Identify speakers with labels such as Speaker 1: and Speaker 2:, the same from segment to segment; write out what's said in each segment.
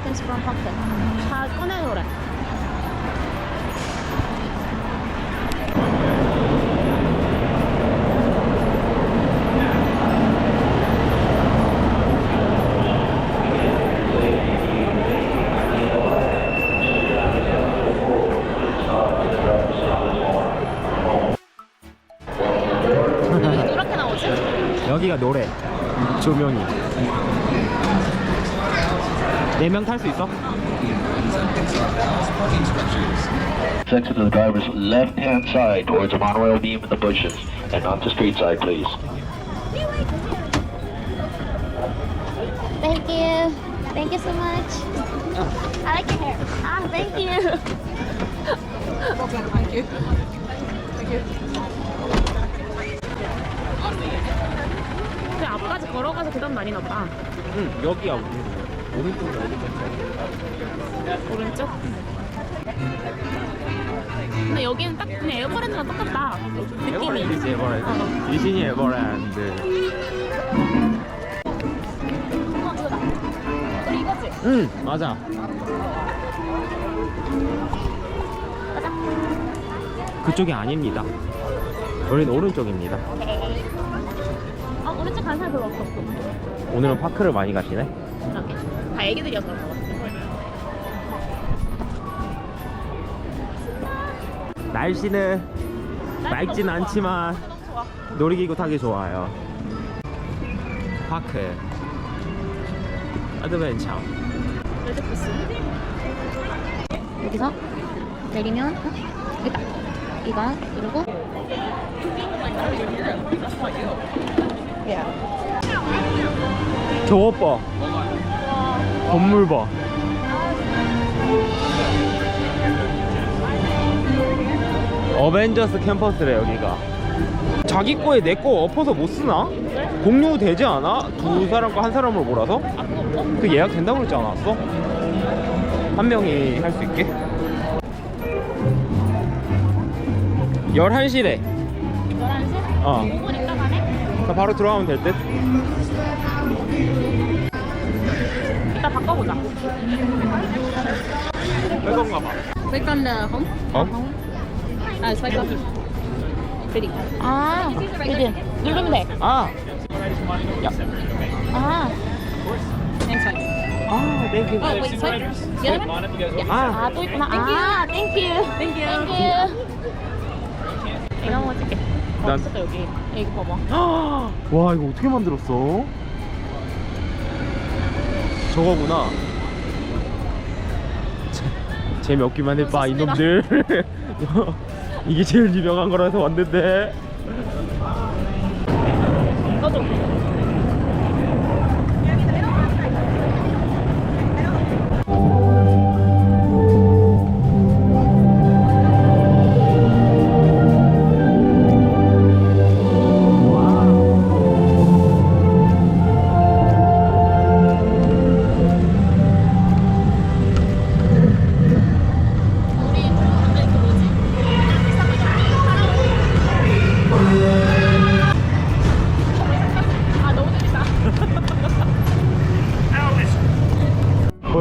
Speaker 1: Items from pocket. 다 꺼내놓으래.
Speaker 2: 여기가 노래 조명이 4명 탈 수 있어?
Speaker 3: Section to the driver's left-hand side towards the monorail beam in the bushes, and not the street side, please.
Speaker 1: Thank you. Thank you so much. I like your hair. Ah, thank you.
Speaker 4: Thank you. Thank you.
Speaker 1: 그 앞까지 걸어가서 계단 많이 나봐.
Speaker 2: 응 여기야 오른쪽으로
Speaker 1: 오른쪽. 근데 여기는 딱 그냥 에어컨이랑 똑같다. 느낌이.
Speaker 2: 에버랜드 에버랜드
Speaker 1: 어.
Speaker 2: 디즈니 에버랜드
Speaker 1: 어, 저거다. 우리 이거지?
Speaker 2: 응 맞아
Speaker 1: 가자.
Speaker 2: 그쪽이 아닙니다 우리는 오른쪽입니다
Speaker 1: 어, 오른쪽 가는 사람 별로 없었어.
Speaker 2: 오늘은 파크를 많이 가시네
Speaker 1: 이렇게. 다 애기들이어서 그런 거 같아.
Speaker 2: 날씨는 맑진 않지만 놀이기구 타기 좋아요 파크 어드벤처
Speaker 1: 레드푸스. 여기서 내리면 어? 여기다. 이거 누르고
Speaker 2: 저거 봐 건물 봐 어벤져스 캠퍼스래 여기가 자기 거에 내 거 엎어서 못 쓰나? 공유 되지 않아? 두 사람 거한 사람으로 몰아서? 그 예약 된다고 그러지 않았어? 한 명이 할 수 있게? 11시래
Speaker 1: 11시?
Speaker 2: 어
Speaker 1: 5분 있다 가네?
Speaker 2: 나 바로 들어가면 될 듯?
Speaker 1: 바꿔보자.
Speaker 2: 빼건가 봐
Speaker 1: L không?
Speaker 2: 어?
Speaker 1: Đây đi. À, đây đi. 누르면 돼.
Speaker 2: 아!
Speaker 1: 아. Xoay.
Speaker 2: 아,
Speaker 1: 어. Get it?
Speaker 2: 아,
Speaker 1: 아, 또 있구나. 아, thank you. Thank you. Thank you. 이거 한번 찍게. 어,
Speaker 2: 난-
Speaker 1: 여기. 이거 봐봐.
Speaker 2: 와 이거 어떻게 만들었어? 저거구나. 재미없기만 해봐. 이놈들. 이게 제일 유명한 거라서 왔는데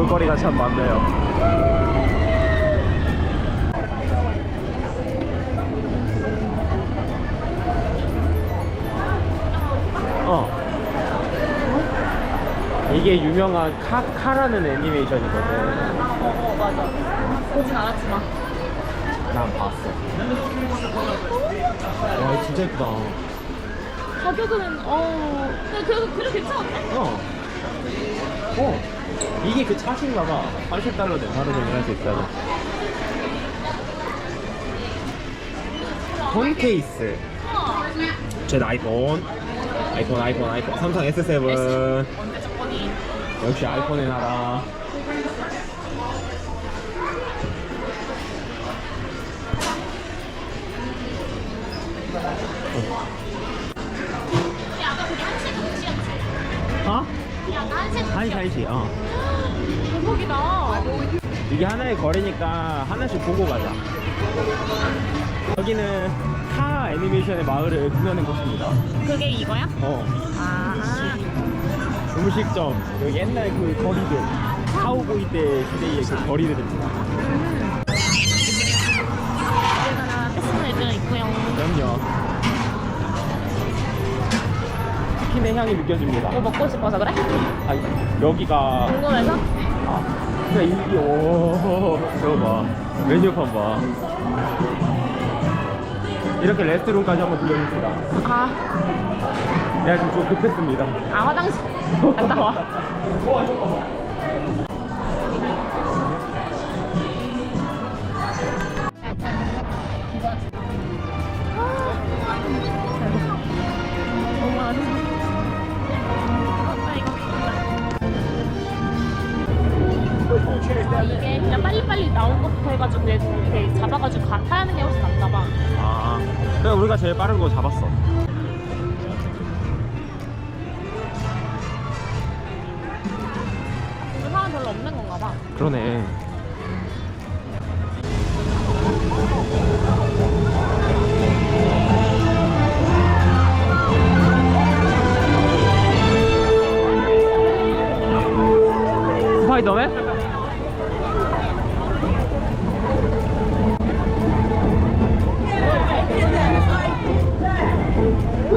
Speaker 2: 볼거리가 참 많네요 어 이게 유명한 카, 카라는 애니메이션이거든
Speaker 1: 어, 어 맞아. 보진 않았지만.
Speaker 2: 난 봤어 와 진짜 예쁘다
Speaker 1: 가격은 어. 근데 그래도 그래도 괜찮은데?
Speaker 2: 어. 어. 이게 그 차신가 봐. 80달러면 하루 종일 할 수 있다고. 폰 케이스. 제 아이폰. 아이폰, 아이폰, 아이폰. 삼성 S7.
Speaker 1: 언제 저번이
Speaker 2: 역시 아이폰의 나라.
Speaker 1: 아까 그게 음식이었지?
Speaker 2: 어?
Speaker 1: 아까
Speaker 2: 한시, 한시. 어.
Speaker 1: 대박이다.
Speaker 2: 이게 하나의 거리니까 하나씩 보고 가자. 여기는 타 애니메이션의 마을을 그려낸 곳입니다.
Speaker 1: 그게 이거야?
Speaker 2: 어.
Speaker 1: 아.
Speaker 2: 음식점. 여기 옛날 그 거리들. 카우보이 때 시대의 그 거리들입니다.
Speaker 1: 우리나라 패션 애들은 있고요.
Speaker 2: 그럼요. 치킨의 향이 느껴집니다.
Speaker 1: 뭐 먹고 싶어서 그래?
Speaker 2: 아, 여기가
Speaker 1: 궁금해서?
Speaker 2: 그러니까 이게 오 저거 봐. 메뉴판 봐. 이렇게 레스트룸까지 한번 들려줍시다.
Speaker 1: 아,
Speaker 2: 내가 지금 좀 급했습니다.
Speaker 1: 아 화장실 갔다 와. 너무 것부터 해가지고 이렇게 잡아가지고 가, 타야하는 게 훨씬 낫나 봐.
Speaker 2: 아 그래 우리가 제일 빠른 거 잡았어
Speaker 1: 오늘 사람 별로 없는 건가 봐.
Speaker 2: 그러네 스파이더맨?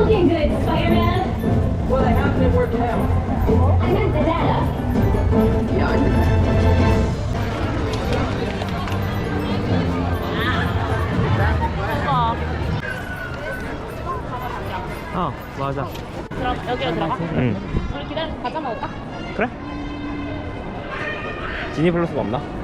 Speaker 5: Looking good, Spider-Man. Well, they haven't been working out. I meant the data.
Speaker 1: 이거
Speaker 2: 어 맞아
Speaker 1: 들어 여기로 들어가?
Speaker 2: 응
Speaker 1: 우리 기다려 과자 먹을까?
Speaker 2: 그래 지니 플러스가 없나?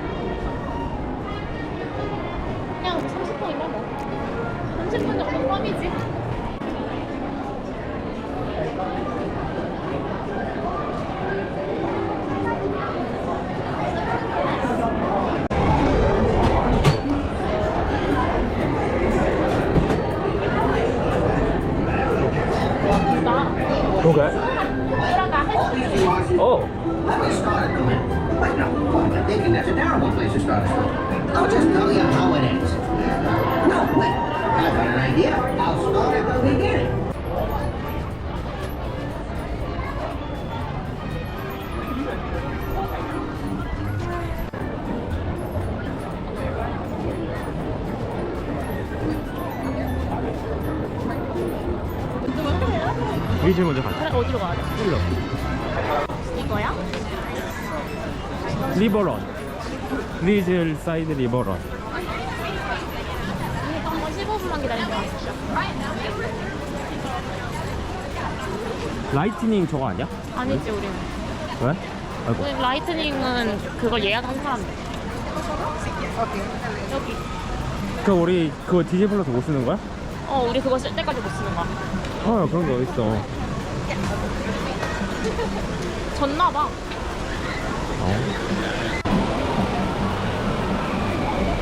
Speaker 2: 브리즈 먼저 가자
Speaker 1: 그래 어디로 가야 돼?
Speaker 2: 일로
Speaker 1: 이거야?
Speaker 2: 리버런 브리즈 사이드 리버런
Speaker 1: 이거 한번 15분만 기다리면 돼
Speaker 2: 라이트닝 저거 아니야?
Speaker 1: 아니지 우리는
Speaker 2: 왜? 아이고
Speaker 1: 우리 라이트닝은 그걸 예약한 사람들 여기
Speaker 2: 그 우리 그거 디지 플러스 못 쓰는 거야?
Speaker 1: 어 우리 그거 쓸 때까지 못 쓰는 거야
Speaker 2: 어 그런 게 어딨어
Speaker 1: 졌나 봐
Speaker 2: 어.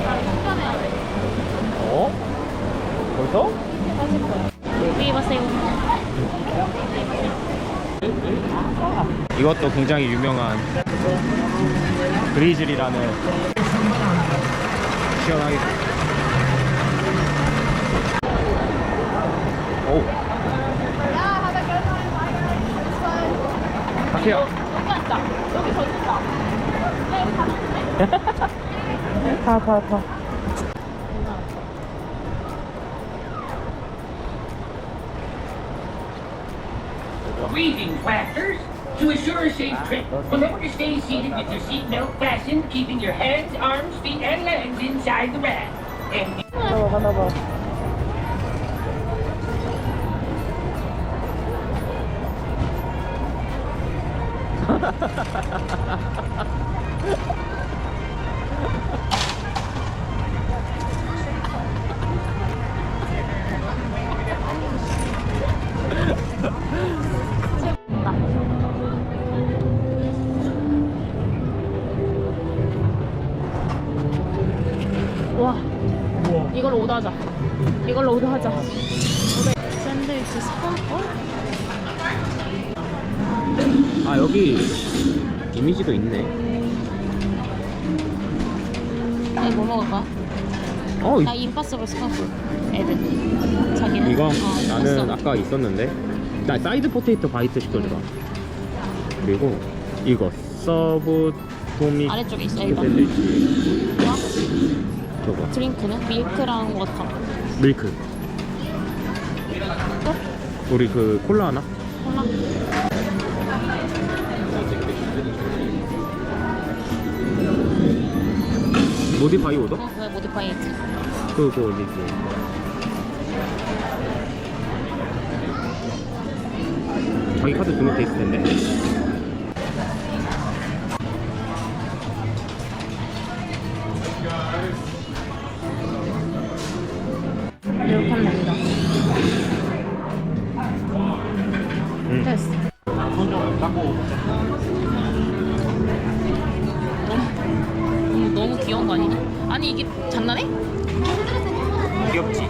Speaker 1: 나 충전해야 돼
Speaker 2: 어? 벌써? 이것도 굉장히 유명한 브리즐이라는 시원하게 오 갈게요
Speaker 1: 여기 있다 여기 저 있다 네 여기 가는데
Speaker 2: 타타타
Speaker 6: Greetings, Waxers. To assure a safe trip, remember to stay seated with your seatbelt fastened, keeping your heads, arms, feet, and legs inside the rack. And
Speaker 1: 와 이걸로 오더 하자 이걸로 오더 하자 샌드위치 스폰 어?
Speaker 2: 아 여기 이미지도 있네
Speaker 1: 이거 뭐 먹을까? 어나 임파서블 스콘 애들. 자기는.
Speaker 2: 이거
Speaker 1: 어,
Speaker 2: 나는. 아까 있었는데 나 사이드 포테이토 바이트 시켜주라 그리고 이거 서브 토미
Speaker 1: 아래쪽에 있어, 이거.
Speaker 2: 샌드위치
Speaker 1: 뭐야?
Speaker 2: 저거
Speaker 1: 드링크는 밀크랑 워터.
Speaker 2: 밀크 우리 그 콜라 하나?
Speaker 1: 콜라.
Speaker 2: 모디파이 오더?
Speaker 1: 어, 왜 모디파이 했지?
Speaker 2: 그거 있지? 자기 카드 등록돼 있을 텐데
Speaker 1: 아니 이게 장난해?
Speaker 2: 귀엽지?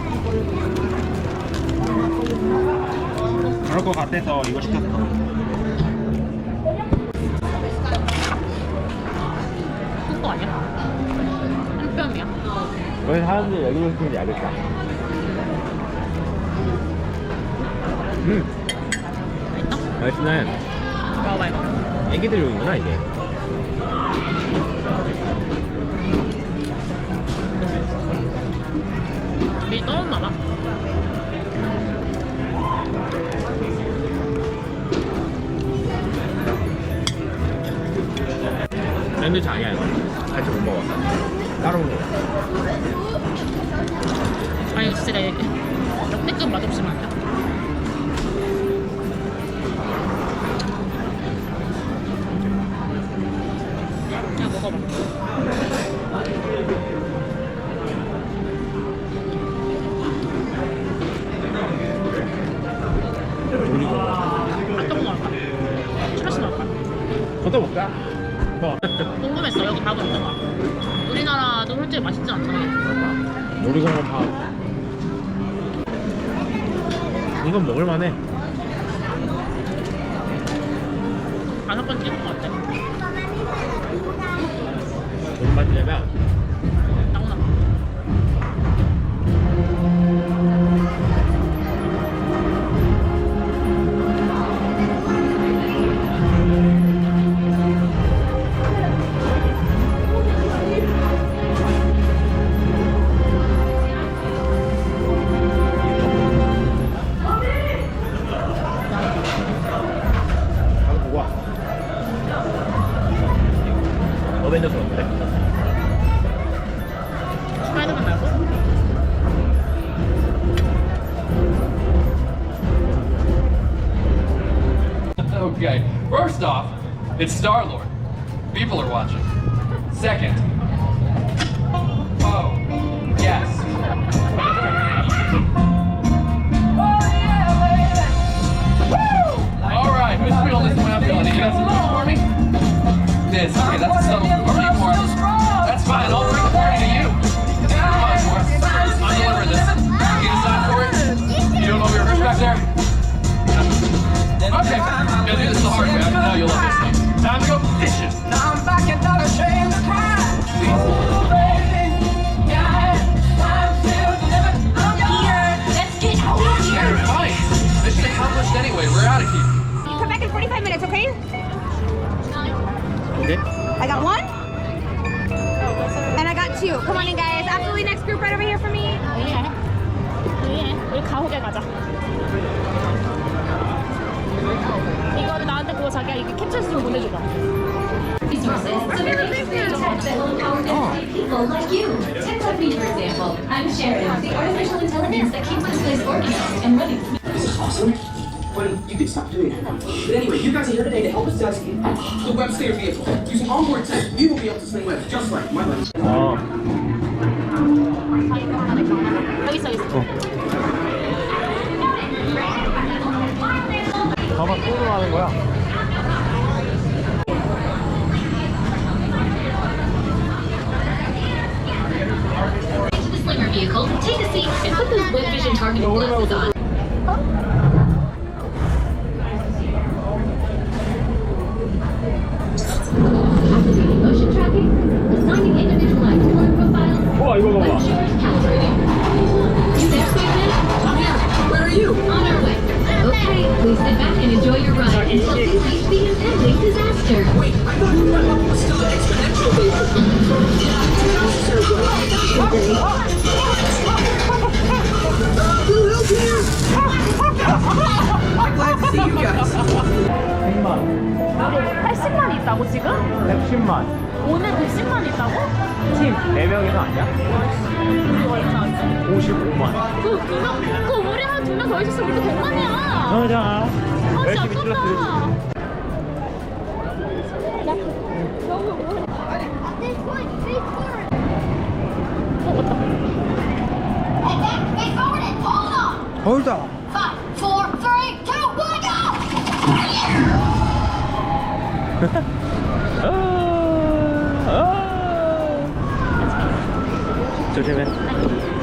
Speaker 2: 그럴 것 같아서 이거 시켰어
Speaker 1: 그거 아니야? 한 뼘이야.
Speaker 2: 왜 사람들이 여기로 시키는지 알겠다 음
Speaker 1: 맛있다?
Speaker 2: 맛있네
Speaker 1: 먹어봐 이거.
Speaker 2: 애기들 용이구나 이게
Speaker 1: 핫도그 먹을까? 추러스 먹을까?
Speaker 2: 걷어 먹자 뭐
Speaker 1: 궁금했어 여기 밥은 어떤가? 우리나라도 솔직히 맛있지 않잖아.
Speaker 2: 우리가 다 이건 먹을만해
Speaker 1: 다섯 번 찍은 것 같아.
Speaker 2: 못 맞으려면
Speaker 4: Start. I
Speaker 7: got one. And I got two. Come on in, guys. Absolutely next group right over here for me.
Speaker 1: 여기 해. 여기 해. 우리 가옥에 가자. 이거를 나한테 그거 자기가 이렇게 캡처해서 좀 보내줘봐.
Speaker 5: Resources so that they can protect the empowered educate people like you. Take like me, for example. I'm Sharon, the artificial intelligence that keeps this place organized and running
Speaker 8: This is awesome. But you can stop doing it. But anyway, you guys are here today to help us test the web stayer vehicle. Using onboard tech, we will be able to sling webs just like my webs.
Speaker 2: 어
Speaker 1: 여기 있어, 여기 있어.
Speaker 2: 봐봐 또 하는 거야
Speaker 1: 더 있었으면 우리 100만이야.
Speaker 2: 맞아.
Speaker 1: 아, 진짜. 아깝다.
Speaker 5: Hold on. Five, four, three, two, one, go.
Speaker 2: 조심해.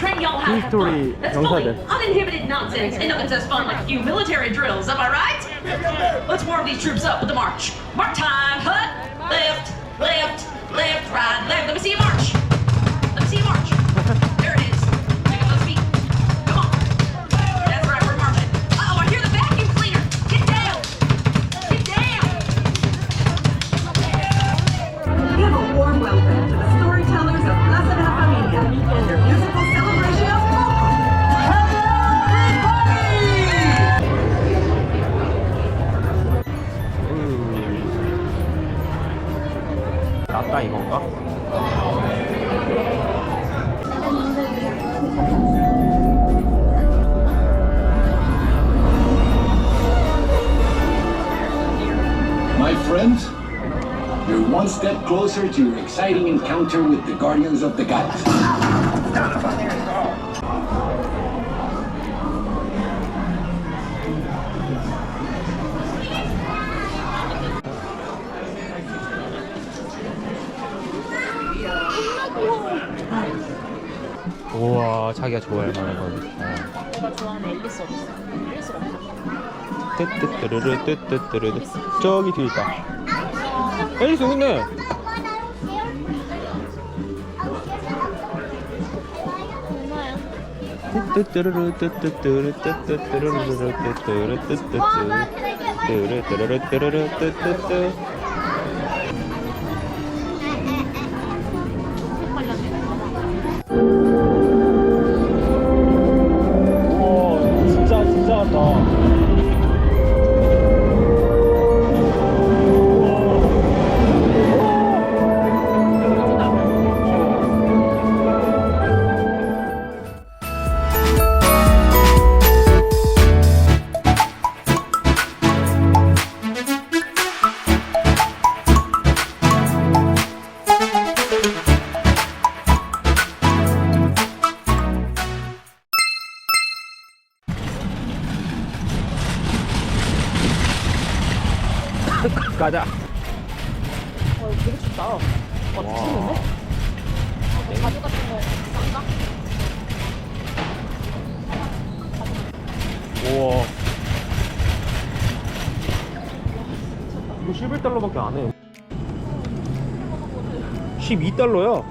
Speaker 9: train y'all how to have fun. That's fully uninhibited nonsense. And nothing says fun like a few military drills, am I right? Let's warm these troops up with the march. March time, Huh? left, left, left, right, left. Let me see
Speaker 10: closer to your exciting encounter with the Guardians of the Galaxy.
Speaker 2: 우와 자기가 좋아할 만한 거.
Speaker 1: 내가 좋아하는 앨리스 없어.
Speaker 2: 뜨뜨뜨르르 뜨뜨뜨르르 저기 뒤에 있다. 앨리스 여기 있네. 뜨 가자.
Speaker 1: 어, 되게 춥다. 와, 미쳤는데? 자주 같은 거 싼가?
Speaker 2: 우와. 이거 11달러밖에 안 해. 12달러야.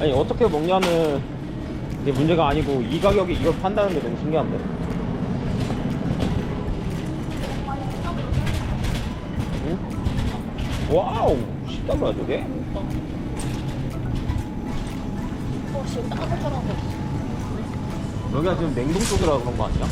Speaker 2: 아니 어떻게 먹냐는 이게 문제가 아니고 이 가격에 이걸 판다는 게 너무 신기한데. 와우, 10달러야 저게?
Speaker 1: 어, 지금 거.
Speaker 2: 여기가 지금 냉동 쪽이라 그런 거 아니야?